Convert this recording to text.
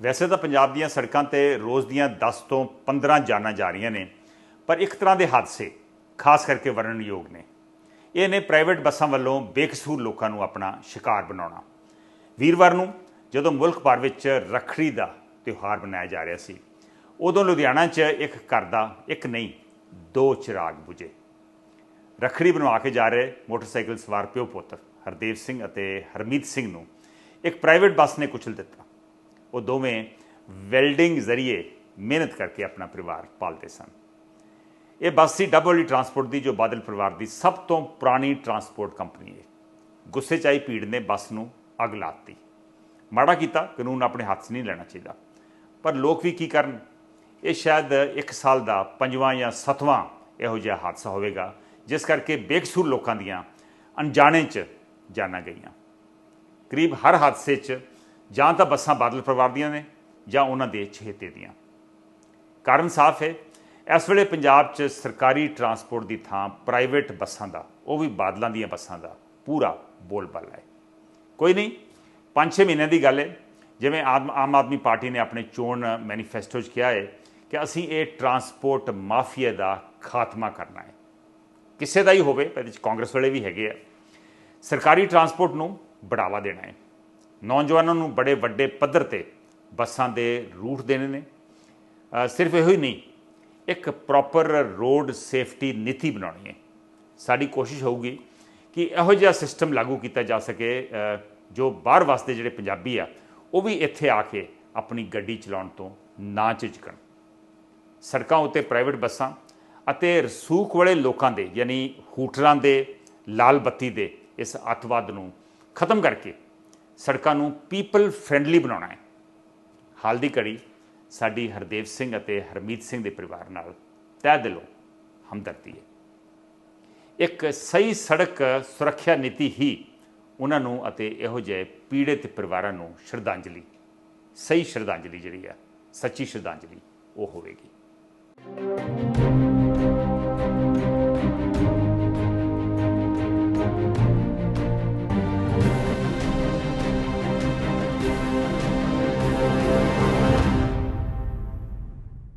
ਵੈਸੇ ਤਾਂ ਪੰਜਾਬ ਦੀਆਂ ਸੜਕਾਂ ਤੇ ਰੋਜ਼ ਦੀਆਂ 10 ਤੋਂ 15 ਜਾਨਾਂ ਜਾ ਰਹੀਆਂ ਨੇ, ਪਰ ਇੱਕ ਤਰ੍ਹਾਂ ਦੇ ਹਾਦਸੇ, ਖਾਸ ਕਰਕੇ ਵਰਣਨਯੋਗ ਨੇ। ਇਹ ਨੇ ਪ੍ਰਾਈਵੇਟ ਬੱਸਾਂ ਵੱਲੋਂ ਬੇਕਸੂਰ ਲੋਕਾਂ ਨੂੰ ਆਪਣਾ ਸ਼ਿਕਾਰ ਬਣਾਉਣਾ। ਵੀਰਵਾਰ ਨੂੰ ਜਦੋਂ ਮੁਲਕ ਭਰ ਵਿੱਚ ਰੱਖੜੀ ਦਾ ਤਿਉਹਾਰ ਮਨਾਇਆ ਜਾ ਰਿਹਾ ਸੀ, ਉਦੋਂ ਲੁਧਿਆਣਾ 'ਚ ਇੱਕ ਘਰ ਦਾ ਇੱਕ ਨਹੀਂ, ਦੋ ਚਿਰਾਗ ਬੁਝੇ। ਰੱਖੜੀ ਬਣਵਾ ਕੇ ਜਾ ਰਹੇ ਮੋਟਰਸਾਈਕਲ ਸਵਾਰ ਪਿਓ ਪੁੱਤ ਹਰਦੇਵ ਸਿੰਘ ਅਤੇ ਹਰਮੀਤ ਸਿੰਘ ਨੂੰ ਇੱਕ ਪ੍ਰਾਈਵੇਟ ਬੱਸ ਨੇ ਕੁਚਲ ਦਿੱਤਾ। ਉਹ ਦੋਵੇਂ ਵੈਲਡਿੰਗ ਜ਼ਰੀਏ ਮਿਹਨਤ ਕਰਕੇ ਆਪਣਾ ਪਰਿਵਾਰ ਪਾਲਦੇ ਸਨ। ਇਹ ਬੱਸ ਸੀ ਡਬਲਯੂ ਟਰਾਂਸਪੋਰਟ ਦੀ, ਜੋ ਬਾਦਲ ਪਰਿਵਾਰ ਦੀ ਸਭ ਤੋਂ ਪੁਰਾਣੀ ਟਰਾਂਸਪੋਰਟ ਕੰਪਨੀ ਹੈ। ਗੁੱਸੇ 'ਚ ਆਈ ਭੀੜ ਨੇ ਬੱਸ ਨੂੰ ਅੱਗ ਲਾਤੀ ਮਾੜਾ ਕੀਤਾ, ਕਾਨੂੰਨ ਆਪਣੇ ਹੱਥ 'ਚ ਨਹੀਂ ਲੈਣਾ ਚਾਹੀਦਾ। ਪਰ ਲੋਕ ਵੀ ਕੀ ਕਰਨ? ਇਹ ਸ਼ਾਇਦ ਇੱਕ ਸਾਲ ਦਾ ਪੰਜਵਾਂ ਜਾਂ ਸੱਤਵਾਂ ਇਹੋ ਜਿਹਾ ਹਾਦਸਾ ਹੋਵੇਗਾ, ਜਿਸ ਕਰਕੇ ਬੇਕਸੂਰ ਲੋਕਾਂ ਦੀਆਂ ਅਣਜਾਣੇ 'ਚ ਜਾਨਾਂ ਗਈਆਂ। ਕਰੀਬ ਹਰ ਹਾਦਸੇ 'ਚ ਜਾਂ ਤਾਂ ਬੱਸਾਂ ਬਾਦਲ ਪਰਿਵਾਰ ਦੀਆਂ ਨੇ ਜਾਂ ਉਹਨਾਂ ਦੇ ਚਹੇਤੇ ਦੀਆਂ। ਕਾਰਨ ਸਾਫ਼ ਹੈ, ਇਸ ਵੇਲੇ ਪੰਜਾਬ 'ਚ ਸਰਕਾਰੀ ਟਰਾਂਸਪੋਰਟ ਦੀ ਥਾਂ ਪ੍ਰਾਈਵੇਟ ਬੱਸਾਂ ਦਾ, ਉਹ ਵੀ ਬਾਦਲਾਂ ਦੀਆਂ ਬੱਸਾਂ ਦਾ ਪੂਰਾ ਬੋਲਬਾਲਾ ਹੈ। ਕੋਈ ਨਹੀਂ 5-6 ਮਹੀਨਿਆਂ ਦੀ ਗੱਲ ਹੈ, ਜਿਵੇਂ ਆਮ ਆਮ ਆਦਮੀ ਪਾਰਟੀ ਨੇ ਆਪਣੇ ਚੋਣ ਮੈਨੀਫੈਸਟੋ 'ਚ ਕਿਹਾ ਹੈ ਕਿ ਅਸੀਂ ਇਹ ਟਰਾਂਸਪੋਰਟ ਮਾਫੀਆ ਦਾ ਖਾਤਮਾ ਕਰਨਾ ਹੈ। ਕਿਸੇ ਦਾ ਹੀ ਹੋਵੇ ਇਹਦੇ 'ਚ ਕਾਂਗਰਸ ਵਾਲੇ ਵੀ ਹੈਗੇ ਆ। ਸਰਕਾਰੀ ਟਰਾਂਸਪੋਰਟ ਨੂੰ ਬੜਾਵਾ ਦੇਣਾ ਹੈ। ਨੌਜਵਾਨਾਂ ਨੂੰ ਬੜੇ ਵੱਡੇ ਪੱਧਰ ਤੇ ਬੱਸਾਂ ਦੇ ਰੂਟ ਦੇਣੇ ਨੇ। ਸਿਰਫ ਇਹੋ ਹੀ ਨਹੀਂ, ਇੱਕ ਪ੍ਰੋਪਰ ਰੋਡ ਸੇਫਟੀ ਨੀਤੀ ਬਣਾਉਣੀ ਹੈ। ਸਾਡੀ ਕੋਸ਼ਿਸ਼ ਹੋਊਗੀ ਕਿ ਇਹੋ ਜਿਹਾ ਸਿਸਟਮ ਲਾਗੂ ਕੀਤਾ ਜਾ ਸਕੇ ਜੋ ਬਾਹਰ ਵਸਦੇ ਜਿਹੜੇ ਪੰਜਾਬੀ ਆ, ਉਹ ਵੀ ਇੱਥੇ ਆ ਕੇ ਆਪਣੀ ਗੱਡੀ ਚਲਾਉਣ ਤੋਂ ਨਾ ਝਿਜਕਣ। ਸੜਕਾਂ ਉੱਤੇ ਪ੍ਰਾਈਵੇਟ ਬੱਸਾਂ ਅਤੇ ਰਸੂਖ ਵਾਲੇ ਲੋਕਾਂ ਦੇ, ਯਾਨੀ ਹੂਟਰਾਂ ਦੇ, ਲਾਲ ਬੱਤੀ ਦੇ ਇਸ ਅੱਤਵਾਦ ਨੂੰ ਖਤਮ ਕਰਕੇ ਸੜਕਾਂ ਨੂੰ ਪੀਪਲ ਫ੍ਰੈਂਡਲੀ ਬਣਾਉਣਾ ਹੈ। ਹਾਲ ਦੀ ਘੜੀ ਸਾਡੀ ਹਰਦੇਵ ਸਿੰਘ ਅਤੇ ਹਰਮੀਤ ਸਿੰਘ ਦੇ ਪਰਿਵਾਰ ਨਾਲ ਤਹਿ ਦਿਲੋਂ ਹਮਦਰਦੀ ਹੈ। ਇੱਕ ਸਹੀ ਸੜਕ ਸੁਰੱਖਿਆ ਨੀਤੀ ਹੀ ਉਹਨਾਂ ਨੂੰ ਅਤੇ ਇਹੋ ਜਿਹੇ ਪੀੜਿਤ ਪਰਿਵਾਰਾਂ ਨੂੰ ਸ਼ਰਧਾਂਜਲੀ, ਸਹੀ ਸ਼ਰਧਾਂਜਲੀ ਜਿਹੜੀ ਆ ਸੱਚੀ ਸ਼ਰਧਾਂਜਲੀ ਉਹ ਹੋਵੇਗੀ।